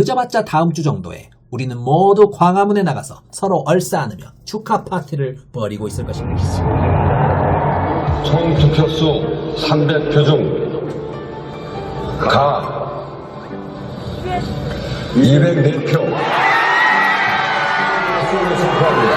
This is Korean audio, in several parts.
늦어봤자 다음 주 정도에 우리는 모두 광화문에 나가서 서로 얼싸안으며 축하 파티를 벌이고 있을 것입니다. 총 득표수 300표 중가 204표 축하합니다.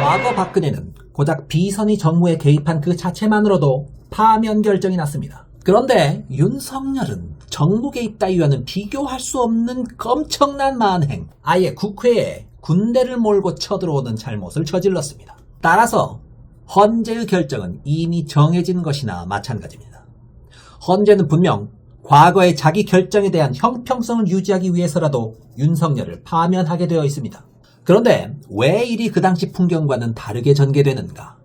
과거 박근혜는 고작 비선이 정무에 개입한 그 자체만으로도 파면 결정이 났습니다. 그런데 윤석열은 정부 개입 따위와는 비교할 수 없는 엄청난 만행, 아예 국회에 군대를 몰고 쳐들어오는 잘못을 저질렀습니다. 따라서 헌재의 결정은 이미 정해진 것이나 마찬가지입니다. 헌재는 분명 과거의 자기 결정에 대한 형평성을 유지하기 위해서라도 윤석열을 파면하게 되어 있습니다. 그런데 왜 일이 그 당시 풍경과는 다르게 전개되는가?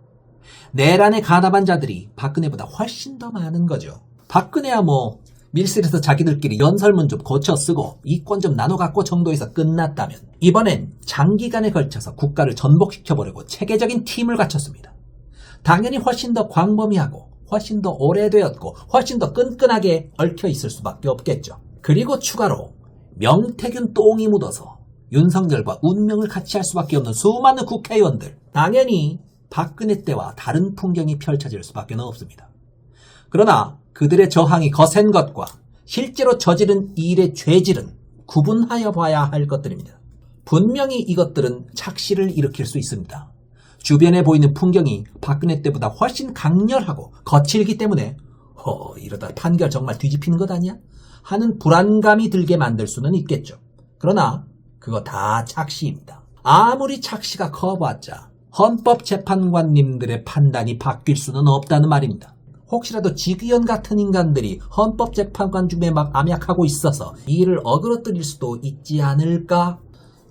내란에 가담한 자들이 박근혜보다 훨씬 더 많은 거죠. 박근혜야 뭐 밀실에서 자기들끼리 연설문 좀 고쳐 쓰고 이권 좀 나눠 갖고 정도에서 끝났다면 이번엔 장기간에 걸쳐서 국가를 전복시켜 보려고 체계적인 팀을 갖췄습니다. 당연히 훨씬 더 광범위하고 훨씬 더 오래되었고 훨씬 더 끈끈하게 얽혀 있을 수밖에 없겠죠. 그리고 추가로 명태균 똥이 묻어서 윤석열과 운명을 같이 할 수밖에 없는 수많은 국회의원들 당연히 박근혜 때와 다른 풍경이 펼쳐질 수밖에 없습니다. 그러나 그들의 저항이 거센 것과 실제로 저지른 일의 죄질은 구분하여 봐야 할 것들입니다. 분명히 이것들은 착시를 일으킬 수 있습니다. 주변에 보이는 풍경이 박근혜 때보다 훨씬 강렬하고 거칠기 때문에 허 이러다 판결 정말 뒤집히는 것 아니야? 하는 불안감이 들게 만들 수는 있겠죠. 그러나 그거 다 착시입니다. 아무리 착시가 커봤자 헌법재판관님들의 판단이 바뀔 수는 없다는 말입니다. 혹시라도 지귀현 같은 인간들이 헌법재판관 중에 막 암약하고 있어서 이 일을 어그러뜨릴 수도 있지 않을까?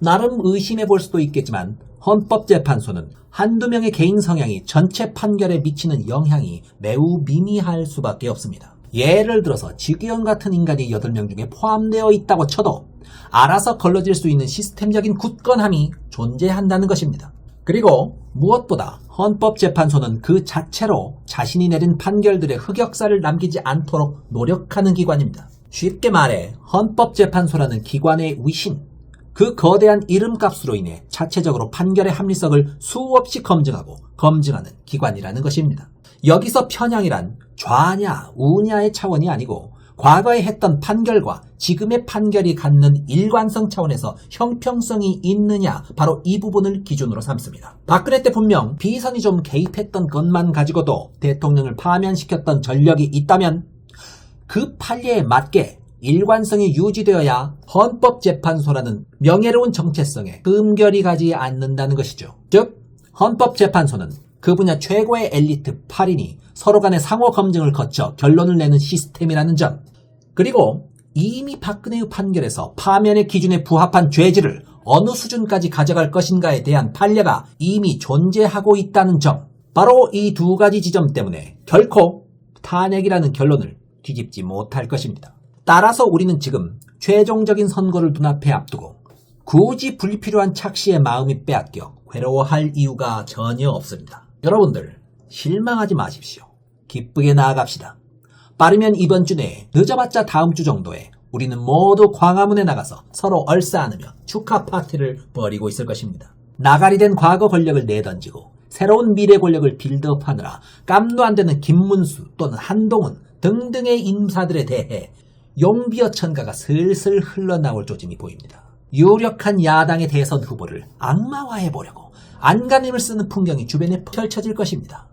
나름 의심해 볼 수도 있겠지만 헌법재판소는 한두 명의 개인 성향이 전체 판결에 미치는 영향이 매우 미미할 수밖에 없습니다. 예를 들어서 지귀현 같은 인간이 8명 중에 포함되어 있다고 쳐도 알아서 걸러질 수 있는 시스템적인 굳건함이 존재한다는 것입니다. 그리고 무엇보다 헌법재판소는 그 자체로 자신이 내린 판결들의 흑역사를 남기지 않도록 노력하는 기관입니다. 쉽게 말해 헌법재판소라는 기관의 위신, 그 거대한 이름값으로 인해 자체적으로 판결의 합리성을 수없이 검증하고 검증하는 기관이라는 것입니다. 여기서 편향이란 좌냐 우냐의 차원이 아니고 과거에 했던 판결과 지금의 판결이 갖는 일관성 차원에서 형평성이 있느냐 바로 이 부분을 기준으로 삼습니다. 박근혜 때 분명 비선이 좀 개입했던 것만 가지고도 대통령을 파면시켰던 전력이 있다면 그 판례에 맞게 일관성이 유지되어야 헌법재판소라는 명예로운 정체성에 흠결이 가지 않는다는 것이죠. 즉 헌법재판소는 그 분야 최고의 엘리트 8인이 서로 간의 상호 검증을 거쳐 결론을 내는 시스템이라는 점. 그리고 이미 박근혜의 판결에서 파면의 기준에 부합한 죄질을 어느 수준까지 가져갈 것인가에 대한 판례가 이미 존재하고 있다는 점. 바로 이 두 가지 지점 때문에 결코 탄핵이라는 결론을 뒤집지 못할 것입니다. 따라서 우리는 지금 최종적인 선거를 눈앞에 앞두고 굳이 불필요한 착시의 마음이 빼앗겨 괴로워할 이유가 전혀 없습니다. 여러분들 실망하지 마십시오. 기쁘게 나아갑시다. 빠르면 이번 주 내에 늦어봤자 다음 주 정도에 우리는 모두 광화문에 나가서 서로 얼싸안으며 축하 파티를 벌이고 있을 것입니다. 나가리 된 과거 권력을 내던지고 새로운 미래 권력을 빌드업하느라 깜도 안 되는 김문수 또는 한동훈 등등의 인사들에 대해 용비어 천가가 슬슬 흘러나올 조짐이 보입니다. 유력한 야당의 대선 후보를 악마화해보려고 안간힘을 쓰는 풍경이 주변에 펼쳐질 것입니다.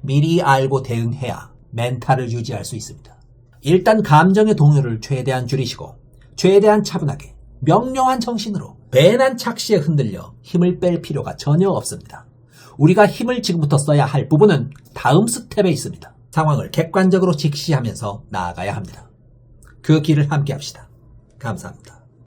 미리 알고 대응해야 멘탈을 유지할 수 있습니다. 일단 감정의 동요를 최대한 줄이시고 최대한 차분하게 명료한 정신으로 배난 착시에 흔들려 힘을 뺄 필요가 전혀 없습니다. 우리가 힘을 지금부터 써야 할 부분은 다음 스텝에 있습니다. 상황을 객관적으로 직시하면서 나아가야 합니다. 그 길을 함께 합시다. 감사합니다.